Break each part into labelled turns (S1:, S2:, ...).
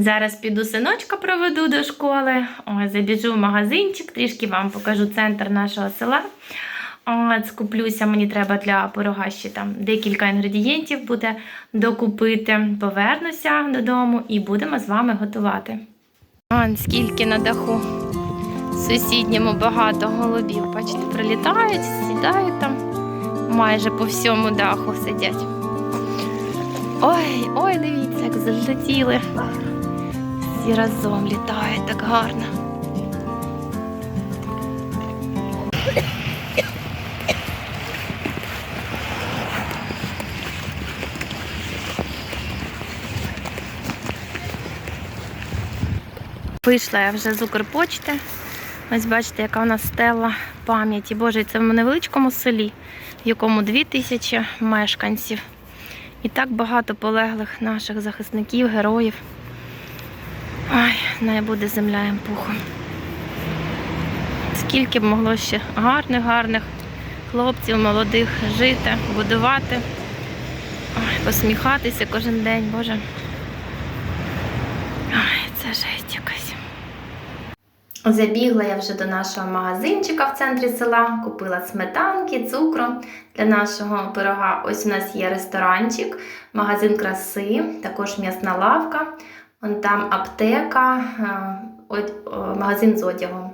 S1: Зараз піду синочка проведу до школи. Ой, забіжу в магазинчик, трішки вам покажу центр нашого села. От, скуплюся, мені треба для пирога ще там декілька інгредієнтів буде докупити. Повернуся додому і будемо з вами готувати. Он скільки на даху. Сусідньому багато голубів. Бачите, прилітають, сідають там. Майже по всьому даху сидять. Ой, ой, дивіться, як залетіли. Всі разом літають так гарно. Вийшла я вже з Укрпочти. Ось бачите, яка у нас стела пам'яті. Боже, це в невеличкому селі, в якому дві тисячі мешканців. І так багато полеглих наших захисників, героїв. Ай, най буде земля їм пухом. Скільки б могло ще гарних, гарних хлопців, молодих жити, будувати, Ой, посміхатися кожен день, Боже. Ай, це жесть якась. Забігла я вже до нашого магазинчика в центрі села, купила сметанки, цукру для нашого пирога. Ось у нас є ресторанчик, магазин краси, також м'ясна лавка. Вон там аптека, е, о, магазин з одягом.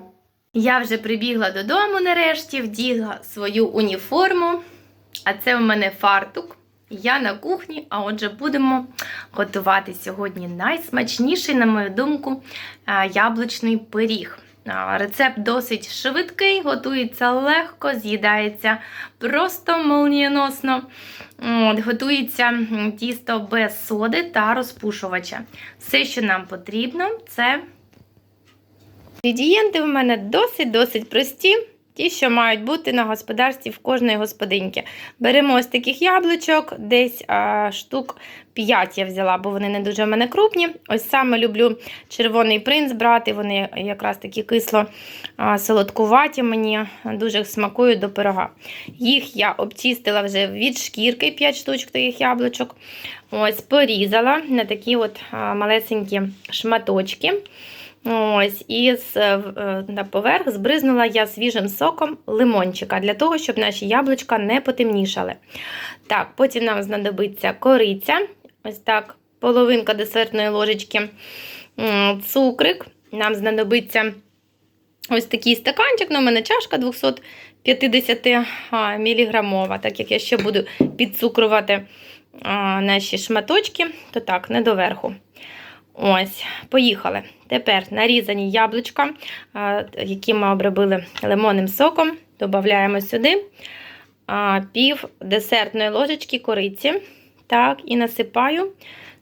S1: Я вже прибігла додому нарешті, вдігла свою уніформу, а це у мене фартук. Я на кухні, а отже, будемо готувати сьогодні найсмачніший, на мою думку, е, яблучний пиріг. Рецепт досить швидкий, готується легко, з'їдається просто молнієносно. От, готується тісто без соди та розпушувача. Все, що нам потрібно, це інгредієнти в мене досить-досить прості. Ті, що мають бути на господарстві в кожної господинки. Беремо ось таких яблучок, десь а, штук 5 я взяла, бо вони не дуже в мене крупні. Ось саме люблю червоний принц брати, вони якраз такі кисло солодкуваті, мені дуже смакують до пирога. Їх я обчистила вже від шкірки 5 штучок таких яблучок. Ось порізала на такі от малесенькі шматочки. Ось, і з, е, на поверх збризнула я свіжим соком лимончика, для того, щоб наші яблучка не потемнішали. Так, потім нам знадобиться кориця, ось так, половинка десертної ложечки, цукрик. Нам знадобиться ось такий стаканчик, ну, у мене чашка 250 а, міліграмова, так як я ще буду підцукрувати наші шматочки, то так, не доверху. Ось, поїхали. Тепер нарізані яблучка, які ми обробили лимонним соком, додаємо сюди пів десертної ложечки кориці. Так, і насипаю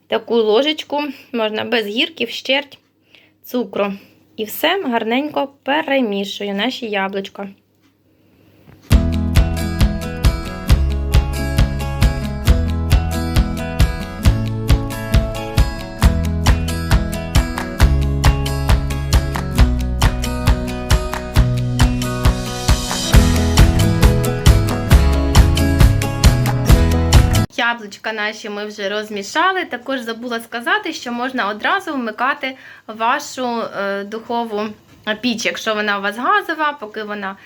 S1: таку ложечку, можна без гірки, вщерть цукру. І все гарненько перемішую наші яблучка. Яблучка наші ми вже розмішали. Також забула сказати, що можна одразу вмикати вашу е, духову піч, якщо вона у вас газова, поки вона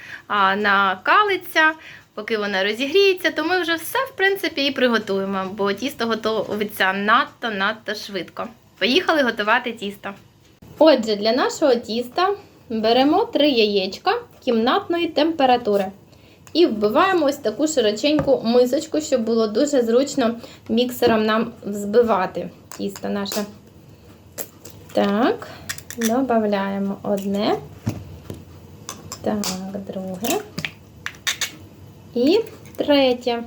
S1: накалиться, поки вона розігріється, то ми вже все, в принципі, і приготуємо, бо тісто готується надто-надто швидко. Поїхали готувати тісто. Отже, для нашого тіста беремо 3 яєчка кімнатної температури. І вбиваємо ось таку широченьку мисочку, щоб було дуже зручно міксером нам взбивати тісто наше. Так, додаємо одне. Так, друге. І третє.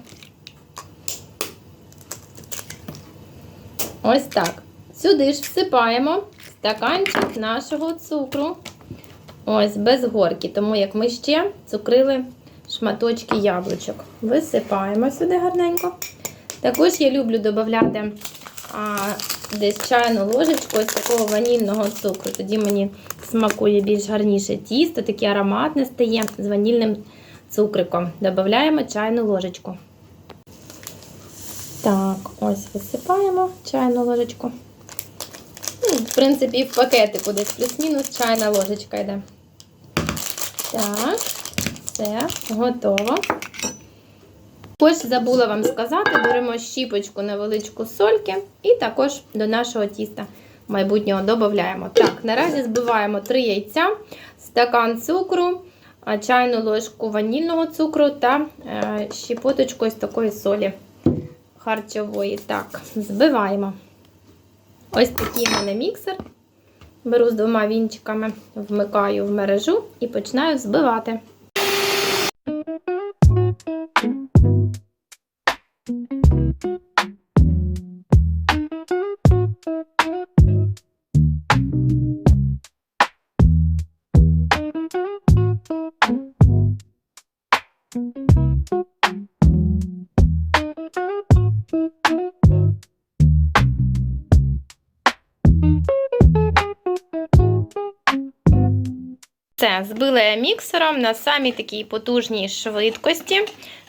S1: Ось так. Сюди ж всипаємо стаканчик нашого цукру. Ось, без горки, тому як ми ще цукрили шматочки яблучок. Висипаємо сюди гарненько. Також я люблю додати десь чайну ложечку ось такого ванільного цукру. Тоді мені смакує більш гарніше тісто, таке ароматне стає з ванільним цукриком. Додаємо чайну ложечку. Так, ось висипаємо чайну ложечку. Ну, В принципі, в пакетику десь плюс-мінус чайна ложечка йде. Так, все, готово. Ось забула вам сказати, беремо щіпочку невеличку сольки і також до нашого тіста майбутнього додаємо. Так, наразі збиваємо 3 яйця, стакан цукру, чайну ложку ванільного цукру та е, щепоточку ось такої солі харчової. Так, збиваємо. Ось такий в мене міксер. Беру з двома вінчиками, вмикаю в мережу і починаю збивати. Це збила я міксером на самій такій потужній швидкості.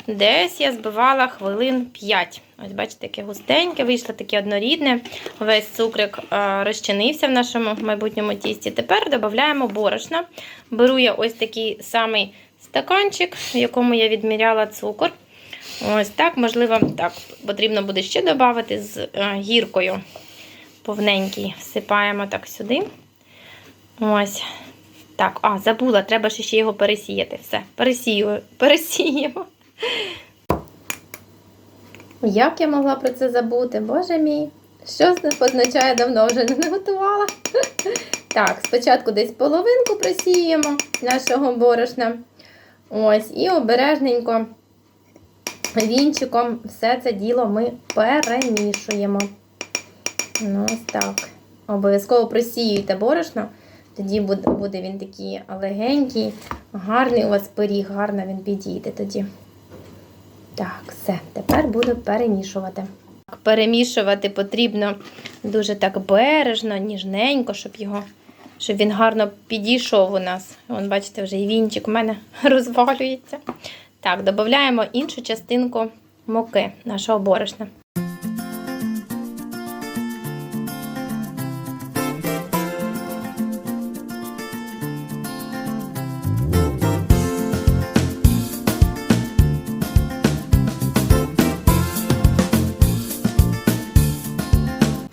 S1: Десь я збивала хвилин 5. Ось, бачите, таке густеньке, вийшло таке однорідне. Весь цукрик е, розчинився в нашому майбутньому тісті. Тепер додаємо борошна. Беру я ось такий самий стаканчик, в якому я відміряла цукор. Ось так, можливо, так, потрібно буде ще додати з е, гіркою. Повненький. Всипаємо так сюди. Ось. Так, а, забула, треба ще його пересіяти. Все, пересію, пересіємо. Як я могла про це забути? Боже мій, що це означає давно вже не готувала. Так, спочатку десь половинку просіємо нашого борошна. Ось, і обережненько вінчиком все це діло ми перемішуємо. Ну, ось так. Обов'язково просіюйте борошно. Тоді буде, він такий легенький, гарний у вас пиріг, гарно він підійде тоді. Так, все, тепер буду перемішувати. Перемішувати потрібно дуже так бережно, ніжненько, щоб його, щоб він гарно підійшов у нас. Вон, бачите, вже і вінчик у мене розвалюється. Так, додаємо іншу частинку муки нашого борошна.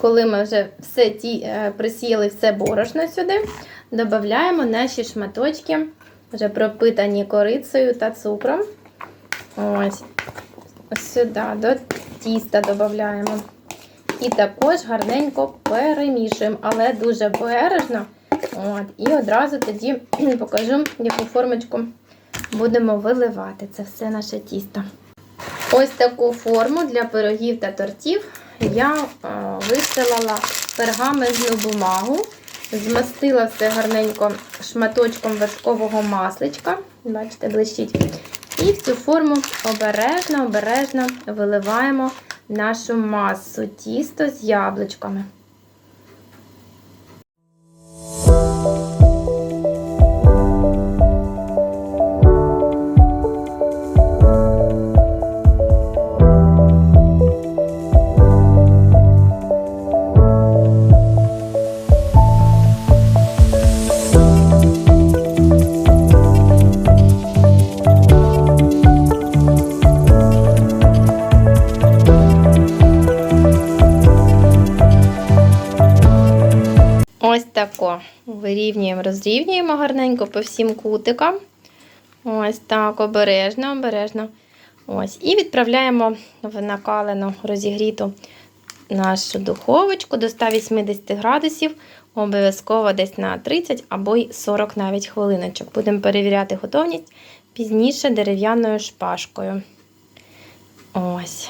S1: Коли ми вже все ті, е, присіяли все борошно сюди, додаємо наші шматочки, вже пропитані корицею та цукром. Ось, сюди до тіста додаємо. І також гарненько перемішуємо, але дуже бережно. От, і одразу тоді покажу, яку формочку будемо виливати. Це все наше тісто. Ось таку форму для пирогів та тортів я е, вистилала пергаментну бумагу, змастила все гарненько шматочком вершкового масличка. Бачите, блищить. І в цю форму обережно, обережно виливаємо нашу масу тісто з яблучками. Ось вирівнюємо, розрівнюємо гарненько по всім кутикам. Ось так, обережно, обережно. Ось. І відправляємо в накалену розігріту нашу духовочку до 180 градусів, обов'язково десь на 30 або й 40 навіть хвилиночок. Будемо перевіряти готовність пізніше дерев'яною шпажкою. Ось.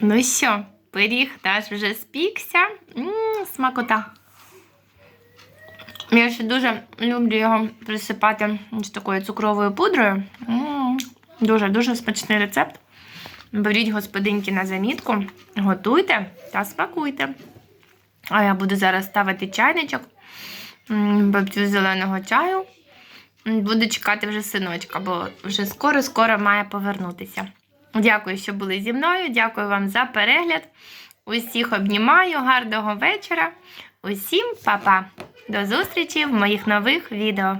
S1: Ну що, пиріг наш вже спікся. М-м, смакота. Я ще дуже люблю його присипати з такою цукровою пудрою. Дуже-дуже смачний рецепт. Беріть господинки на замітку, готуйте та смакуйте. А я буду зараз ставити чайничок, м, бабцю зеленого чаю. М, Буду чекати вже синочка, бо вже скоро-скоро має повернутися. Дякую, що були зі мною. Дякую вам за перегляд. Усіх обнімаю, гарного вечора. Усім па-па. До зустрічі в моїх нових відео.